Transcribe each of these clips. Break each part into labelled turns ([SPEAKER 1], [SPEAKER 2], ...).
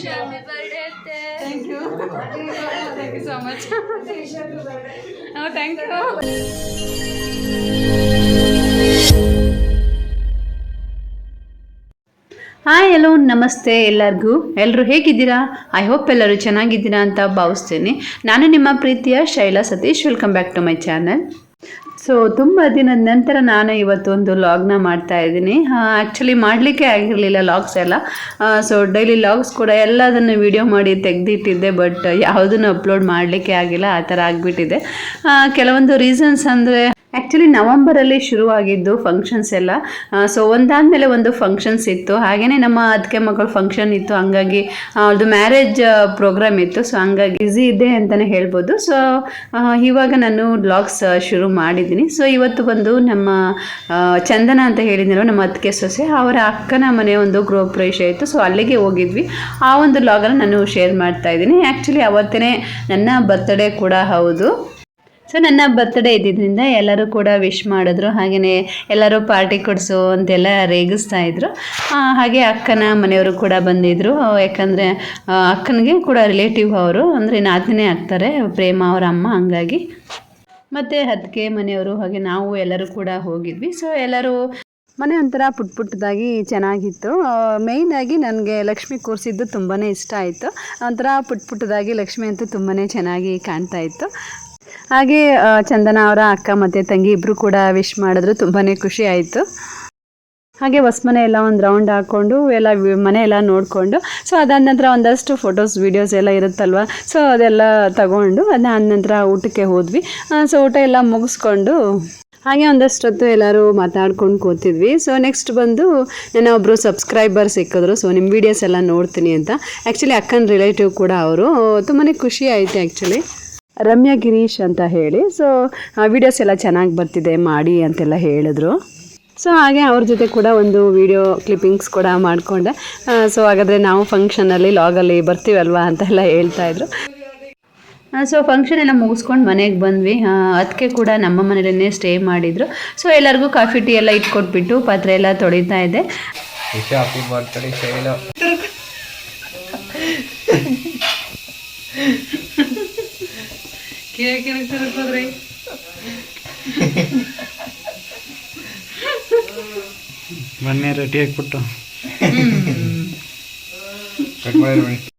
[SPEAKER 1] Thank you thank you so much thank you
[SPEAKER 2] hi hello ನಮಸ್ತೆ ಎಲ್ಲರಿಗೂ. ಎಲ್ಲರೂ ಹೇಗಿದ್ದೀರಾ? ಐ ಹೋಪ್ ಎಲ್ಲರೂ ಚೆನ್ನಾಗಿದ್ದೀರಾ ಅಂತ ಭಾವಿಸ್ತೇನೆ. ನಾನು ನಿಮ್ಮ ಪ್ರೀತಿಯ Shaila Satish. Welcome back to my channel so ತುಂಬ ದಿನದ ನಂತರ ನಾನು ಇವತ್ತು ಒಂದು ಲಾಗ್ನ ಮಾಡ್ತಾ ಇದ್ದೀನಿ. ಆ್ಯಕ್ಚುಲಿ ಮಾಡಲಿಕ್ಕೆ ಆಗಿರಲಿಲ್ಲ ಲಾಗ್ಸ್ ಎಲ್ಲ. ಸೊ ಡೈಲಿ ಲಾಗ್ಸ್ ಕೂಡ ಎಲ್ಲದನ್ನು ವಿಡಿಯೋ ಮಾಡಿ ತೆಗೆದಿಟ್ಟಿದ್ದೆ ಬಟ್ ಯಾವುದನ್ನು ಅಪ್ಲೋಡ್ ಮಾಡಲಿಕ್ಕೆ ಆಗಿಲ್ಲ, ಆ ಥರ ಆಗಿಬಿಟ್ಟಿದೆ. ಕೆಲವೊಂದು ರೀಸನ್ಸ್ ಅಂದರೆ ಆ್ಯಕ್ಚುಲಿ ನವಂಬರಲ್ಲಿ ಶುರುವಾಗಿದ್ದು ಫಂಕ್ಷನ್ಸ್ ಎಲ್ಲ. ಸೊ ಒಂದಾದಮೇಲೆ ಒಂದು ಫಂಕ್ಷನ್ಸ್ ಇತ್ತು. ಹಾಗೆಯೇ ನಮ್ಮ ಅದಕ್ಕೆ ಮಕ್ಕಳು ಫಂಕ್ಷನ್ ಇತ್ತು. ಹಂಗಾಗಿ ಅವ್ರದ್ದು ಮ್ಯಾರೇಜ್ ಪ್ರೋಗ್ರಾಮ್ ಇತ್ತು. ಸೊ ಹಂಗಾಗಿ ಬ್ಯುಸಿ ಇದೆ ಅಂತಲೇ ಹೇಳ್ಬೋದು. ಸೊ ಇವಾಗ ನಾನು ಬ್ಲಾಗ್ಸ್ ಶುರು ಮಾಡಿದ್ದೀನಿ. ಸೊ ಇವತ್ತು ಬಂದು ನಮ್ಮ ಚಂದನ ಅಂತ ಹೇಳಿದ್ನಲ್ಲ ನಮ್ಮ ಅದಕ್ಕೆ ಸೊಸೆ, ಅವರ ಅಕ್ಕನ ಮನೆ ಒಂದು ಗೃಹ ಪ್ರವೇಶ ಇತ್ತು. ಸೊ ಅಲ್ಲಿಗೆ ಹೋಗಿದ್ವಿ. ಆ ಒಂದು ಬ್ಲಾಗನ್ನು ನಾನು ಶೇರ್ ಮಾಡ್ತಾ ಇದ್ದೀನಿ. ಆ್ಯಕ್ಚುಲಿ ಅವತ್ತೇ ನನ್ನ ಬರ್ತ್ಡೇ ಕೂಡ ಹೌದು. ಸೊ ನನ್ನ ಬರ್ತ್ಡೇ ಇದ್ದಿದ್ದರಿಂದ ಎಲ್ಲರೂ ಕೂಡ ವಿಶ್ ಮಾಡಿದ್ರು. ಹಾಗೆಯೇ ಎಲ್ಲರೂ ಪಾರ್ಟಿ ಕೊಡಿಸು ಅಂತೆಲ್ಲ ರೇಗಿಸ್ತಾ ಇದ್ರು. ಹಾಗೆ ಅಕ್ಕನ ಮನೆಯವರು ಕೂಡ ಬಂದಿದ್ದರು ಯಾಕಂದರೆ ಅಕ್ಕನಿಗೆ ಕೂಡ ರಿಲೇಟಿವ್ ಅವರು, ಅಂದರೆ ನಾತಿನೇ ಆಗ್ತಾರೆ, ಪ್ರೇಮ ಅವರ ಅಮ್ಮ ಹಂಗಾಗಿ. ಮತ್ತು ಅದಕ್ಕೆ ಮನೆಯವರು ಹಾಗೆ ನಾವು ಎಲ್ಲರೂ ಕೂಡ ಹೋಗಿದ್ವಿ. ಸೊ ಎಲ್ಲರೂ ಮನೆ ಒಂಥರ ಪುಟ್ ಪುಟ್ಟದಾಗಿ ಚೆನ್ನಾಗಿತ್ತು. ಮೇಯ್ನಾಗಿ ನನಗೆ ಲಕ್ಷ್ಮಿ ಕೂರಿಸಿದ್ದು ತುಂಬಾ ಇಷ್ಟ ಆಯಿತು. ಒಂಥರ ಪುಟ್ ಪುಟ್ಟದಾಗಿ ಲಕ್ಷ್ಮಿ ಅಂತೂ ತುಂಬಾ ಚೆನ್ನಾಗಿ ಕಾಣ್ತಾ ಇತ್ತು. ಹಾಗೆ ಚಂದನ ಅವರ ಅಕ್ಕ ಮತ್ತು ತಂಗಿ ಇಬ್ಬರು ಕೂಡ ವಿಶ್ ಮಾಡಿದ್ರು. ತುಂಬಾ ಖುಷಿ ಆಯಿತು. ಹಾಗೆ ಹೊಸ್ಮನೆ ಎಲ್ಲ ಒಂದು ರೌಂಡ್ ಹಾಕ್ಕೊಂಡು ಎಲ್ಲ ಮನೆ ಎಲ್ಲ ನೋಡಿಕೊಂಡು ಸೊ ಅದಾದ ನಂತರ ಒಂದಷ್ಟು ಫೋಟೋಸ್ ವೀಡಿಯೋಸ್ ಎಲ್ಲ ಇರುತ್ತಲ್ವ? ಸೊ ಅದೆಲ್ಲ ತಗೊಂಡು ಅದಾದ ನಂತರ ಊಟಕ್ಕೆ ಹೋದ್ವಿ. ಸೊ ಊಟ ಎಲ್ಲ ಮುಗಿಸ್ಕೊಂಡು, ಹಾಗೆ ಒಂದಷ್ಟೊತ್ತು ಎಲ್ಲರೂ ಮಾತಾಡ್ಕೊಂಡು ಕೂತಿದ್ವಿ. ಸೊ ನೆಕ್ಸ್ಟ್ ಬಂದು ನನ್ನ ಒಬ್ಬರು ಸಬ್ಸ್ಕ್ರೈಬರ್ ಸಿಕ್ಕಿದ್ರು. ಸೊ ನಿಮ್ಮ ವೀಡಿಯೋಸ್ ಎಲ್ಲ ನೋಡ್ತೀನಿ ಅಂತ. ಆ್ಯಕ್ಚುಲಿ ಅಕ್ಕನ ರಿಲೇಟಿವ್ ಕೂಡ ಅವರು. ತುಂಬಾ ಖುಷಿ ಆಯಿತು ಆ್ಯಕ್ಚುಲಿ ರಮ್ಯಾ ಗಿರೀಶ್ ಅಂತ ಹೇಳಿ. ಸೊ ವೀಡಿಯೋಸ್ ಎಲ್ಲ ಚೆನ್ನಾಗಿ ಬರ್ತಿದೆ, ಮಾಡಿ ಅಂತೆಲ್ಲ ಹೇಳಿದ್ರು. ಸೊ ಹಾಗೆ ಅವ್ರ ಜೊತೆ ಕೂಡ ಒಂದು ವಿಡಿಯೋ ಕ್ಲಿಪ್ಪಿಂಗ್ಸ್ ಕೂಡ ಮಾಡಿಕೊಂಡೆ. ಸೊ ಹಾಗಾದರೆ ನಾವು ಫಂಕ್ಷನಲ್ಲಿ ಲಾಗಲ್ಲಿ ಬರ್ತೀವಲ್ವಾ ಅಂತೆಲ್ಲ ಹೇಳ್ತಾ ಇದ್ರು. ಸೊ ಫಂಕ್ಷನ್ ಎಲ್ಲ ಮುಗಿಸ್ಕೊಂಡು ಮನೆಗೆ ಬಂದ್ವಿ. ಅದಕ್ಕೆ ಕೂಡ ನಮ್ಮ ಮನೇಲೇ ಸ್ಟೇ ಮಾಡಿದರು. ಸೊ ಎಲ್ಲರಿಗೂ ಕಾಫಿ, ಟೀ ಎಲ್ಲ ಇಟ್ಕೊಟ್ಬಿಟ್ಟು ಪಾತ್ರೆ ಎಲ್ಲ ತೊಳಿತಾ ಇದ್ದೆ.
[SPEAKER 1] ತರುತ್ತದ್ರಿ
[SPEAKER 3] ಮೊನ್ನೆ ರೆಡಿ ಹಾಕ್ಬಿಟ್ಟು.
[SPEAKER 4] ಕಟ್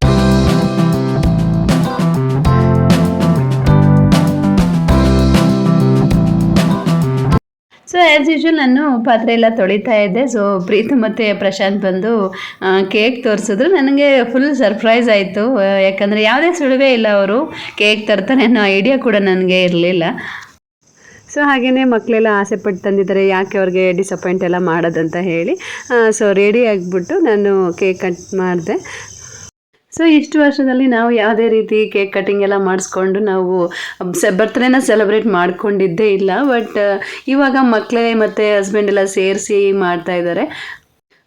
[SPEAKER 2] ಸೊ ಆ್ಯಸ್ ಯೂಶ್ವಲ್ ನಾನು ಪಾತ್ರೆ ಎಲ್ಲ ತೊಳಿತಾ ಇದ್ದೆ. ಸೊ ಪ್ರೀತು ಮತ್ತು ಪ್ರಶಾಂತ್ ಬಂದು ಕೇಕ್ ತೋರಿಸಿದ್ರು. ನನಗೆ ಫುಲ್ ಸರ್ಪ್ರೈಸ್ ಆಯಿತು. ಯಾಕಂದರೆ ಯಾವುದೇ ಸುಳಿವೇ ಇಲ್ಲ ಅವರು. ಕೇಕ್ ತರ್ತಾರೆ ಅನ್ನೋ ಐಡಿಯಾ ಕೂಡ ನನಗೆ ಇರಲಿಲ್ಲ. ಸೊ ಹಾಗೆಯೇ ಮಕ್ಕಳೆಲ್ಲ ಆಸೆ ಪಟ್ಟು ತಂದಿದ್ದಾರೆ. ಯಾಕೆ ಅವ್ರಿಗೆ ಡಿಸಪಾಯಿಂಟ್ ಎಲ್ಲ ಮಾಡೋದಂತ ಹೇಳಿ. ಸೊ ರೆಡಿ ಆಗಿಬಿಟ್ಟು ನಾನು ಕೇಕ್ ಕಟ್ ಮಾಡಿದೆ. ಸೊ ಇಷ್ಟು ವರ್ಷದಲ್ಲಿ ನಾವು ಯಾವುದೇ ರೀತಿ ಕೇಕ್ ಕಟಿಂಗ್ ಎಲ್ಲ ಮಾಡಿಸ್ಕೊಂಡು ನಾವು ಸೆ, ಬರ್ತ್ಡೇನ ಸೆಲೆಬ್ರೇಟ್ ಮಾಡ್ಕೊಂಡಿದ್ದೇ ಇಲ್ಲ. ಬಟ್ ಇವಾಗ ಮಕ್ಕಳೇ ಮತ್ತು ಹಸ್ಬೆಂಡ್ ಎಲ್ಲ ಸೇರಿಸಿ ಮಾಡ್ತಾ ಇದ್ದಾರೆ.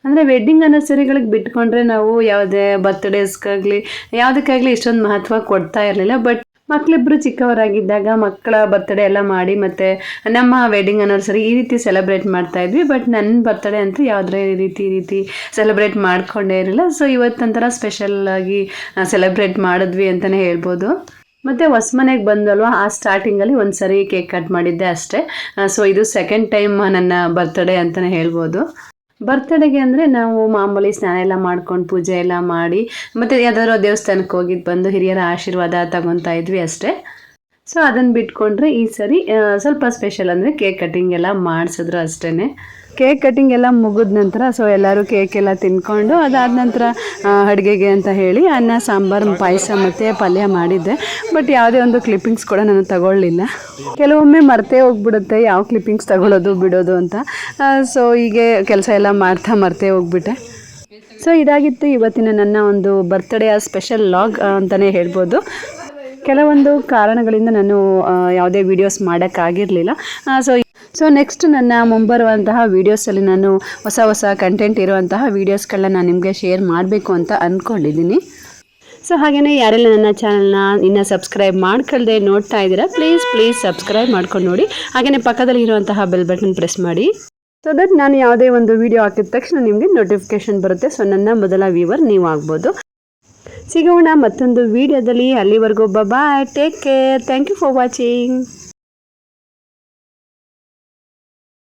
[SPEAKER 2] ಅಂದರೆ ವೆಡ್ಡಿಂಗ್ ಅನ್ನಸರಿಗಳಿಗೆ ಬಿಟ್ಕೊಂಡ್ರೆ ನಾವು ಯಾವುದೇ ಬರ್ತ್ಡೇಸ್ಗಾಗಲಿ ಯಾವುದಕ್ಕಾಗಲಿ ಇಷ್ಟೊಂದು ಮಹತ್ವ ಕೊಡ್ತಾ ಇರಲಿಲ್ಲ. ಬಟ್ ಮಕ್ಕಳಿಬ್ಬರು ಚಿಕ್ಕವರಾಗಿದ್ದಾಗ ಮಕ್ಕಳ ಬರ್ತಡೇ ಎಲ್ಲ ಮಾಡಿ ಮತ್ತು ನಮ್ಮ ವೆಡ್ಡಿಂಗ್ ಅನಿವರ್ಸರಿ ಈ ರೀತಿ ಸೆಲೆಬ್ರೇಟ್ ಮಾಡ್ತಾ ಇದ್ವಿ. ಬಟ್ ನನ್ನ ಬರ್ತಡೇ ಅಂತೂ ಯಾವುದೇ ರೀತಿ ಈ ರೀತಿ ಸೆಲೆಬ್ರೇಟ್ ಮಾಡಿಕೊಂಡೇ ಇರಲಿಲ್ಲ. ಸೊ ಇವತ್ತೊಂಥರ ಸ್ಪೆಷಲ್ಲಾಗಿ ಸೆಲೆಬ್ರೇಟ್ ಮಾಡಿದ್ವಿ ಅಂತಲೇ ಹೇಳ್ಬೋದು. ಮತ್ತು ಹೊಸ್ಮನೆಗೆ ಬಂದಲ್ವ ಆ ಸ್ಟಾರ್ಟಿಂಗಲ್ಲಿ ಒಂದು ಸರಿ ಕೇಕ್ ಕಟ್ ಮಾಡಿದ್ದೆ ಅಷ್ಟೇ. ಸೊ ಇದು ಸೆಕೆಂಡ್ ಟೈಮ್ ನನ್ನ ಬರ್ತಡೇ ಅಂತಲೇ ಹೇಳ್ಬೋದು. ಬರ್ತಡೆಗೆ ಅಂದರೆ ನಾವು ಮಾಮೂಲಿ ಸ್ನಾನ ಎಲ್ಲ ಮಾಡ್ಕೊಂಡು ಪೂಜೆ ಎಲ್ಲ ಮಾಡಿ, ಮತ್ತು ಯಾವ್ದಾದ್ರು ದೇವಸ್ಥಾನಕ್ಕೆ ಹೋಗಿದ್ದು ಬಂದು ಹಿರಿಯರ ಆಶೀರ್ವಾದ ತಗೊತಾ ಇದ್ವಿ ಅಷ್ಟೇ. ಸೊ ಅದನ್ನು ಬಿಟ್ಕೊಂಡ್ರೆ ಈ ಸರಿ ಸ್ವಲ್ಪ ಸ್ಪೆಷಲ್ ಅಂದರೆ ಕೇಕ್ ಕಟಿಂಗ್ ಎಲ್ಲ ಮಾಡಿಸಿದ್ರು ಅಷ್ಟೇ ಕೇಕ್ ಕಟಿಂಗ್ ಎಲ್ಲ ಮುಗಿದ ನಂತರ ಸೊ ಎಲ್ಲರೂ ಕೇಕ್ ಎಲ್ಲ ತಿನ್ಕೊಂಡು ಅದಾದ ನಂತರ ಅಡುಗೆಗೆ ಅಂತ ಹೇಳಿ ಅನ್ನ, ಸಾಂಬಾರು, ಪಾಯಸ ಮತ್ತು ಪಲ್ಯ ಮಾಡಿದ್ದೆ. ಬಟ್ ಯಾವುದೇ ಒಂದು ಕ್ಲಿಪ್ಪಿಂಗ್ಸ್ ಕೂಡ ನಾನು ತಗೊಳ್ಳಿಲ್ಲ. ಕೆಲವೊಮ್ಮೆ ಮರ್ತೇ ಹೋಗ್ಬಿಡುತ್ತೆ, ಯಾವ ಕ್ಲಿಪ್ಪಿಂಗ್ಸ್ ತಗೊಳ್ಳೋದು, ಬಿಡೋದು ಅಂತ. ಸೊ ಹೀಗೆ ಕೆಲಸ ಎಲ್ಲ ಮಾಡ್ತಾ ಮರ್ತೇ ಹೋಗ್ಬಿಟ್ಟೆ. ಸೊ ಇದಾಗಿತ್ತು ಇವತ್ತಿನ ನನ್ನ ಒಂದು ಬರ್ತ್ಡೇಯ ಸ್ಪೆಷಲ್ ಲಾಗ್ ಅಂತಲೇ ಹೇಳ್ಬೋದು. ಕೆಲವೊಂದು ಕಾರಣಗಳಿಂದ ನಾನು ಯಾವುದೇ ವೀಡಿಯೋಸ್ ಮಾಡೋಕ್ಕಾಗಿರಲಿಲ್ಲ. ಸೊ ಸೊ ನೆಕ್ಸ್ಟ್ ನನ್ನ ಮುಂಬರುವಂತಹ ವೀಡಿಯೋಸಲ್ಲಿ ನಾನು ಹೊಸ ಹೊಸ ಕಂಟೆಂಟ್ ಇರುವಂತಹ ವೀಡಿಯೋಸ್ಗಳನ್ನ ನಾನು ನಿಮಗೆ ಶೇರ್ ಮಾಡಬೇಕು ಅಂತ ಅಂದ್ಕೊಂಡಿದ್ದೀನಿ ಸೊ ಹಾಗೆಯೇ ಯಾರೆಲ್ಲ ನನ್ನ ಚಾನಲ್ನ ಇನ್ನು ಸಬ್ಸ್ಕ್ರೈಬ್ ಮಾಡ್ಕೊಳ್ಳದೆ ನೋಡ್ತಾ ಇದ್ದೀರಾ ಪ್ಲೀಸ್ ಪ್ಲೀಸ್ ಸಬ್ಸ್ಕ್ರೈಬ್ ಮಾಡ್ಕೊಂಡು ನೋಡಿ. ಹಾಗೆಯೇ ಪಕ್ಕದಲ್ಲಿ ಇರುವಂತಹ ಬೆಲ್ ಬಟನ್ ಪ್ರೆಸ್ ಮಾಡಿ. ಸೊ ದಟ್ ನಾನು ಯಾವುದೇ ಒಂದು ವಿಡಿಯೋ ಹಾಕಿದ ತಕ್ಷಣ ನಿಮಗೆ ನೋಟಿಫಿಕೇಶನ್ ಬರುತ್ತೆ. ಸೊ ನನ್ನ ಮೊದಲ ವ್ಯೂವರ್ ನೀವು ಆಗ್ಬೋದು ಸಿಗೋಣ ಮತ್ತೊಂದು ವಿಡಿಯೋದಲ್ಲಿ ಅಲ್ಲಿವರೆಗೂ bye take care thank you for watching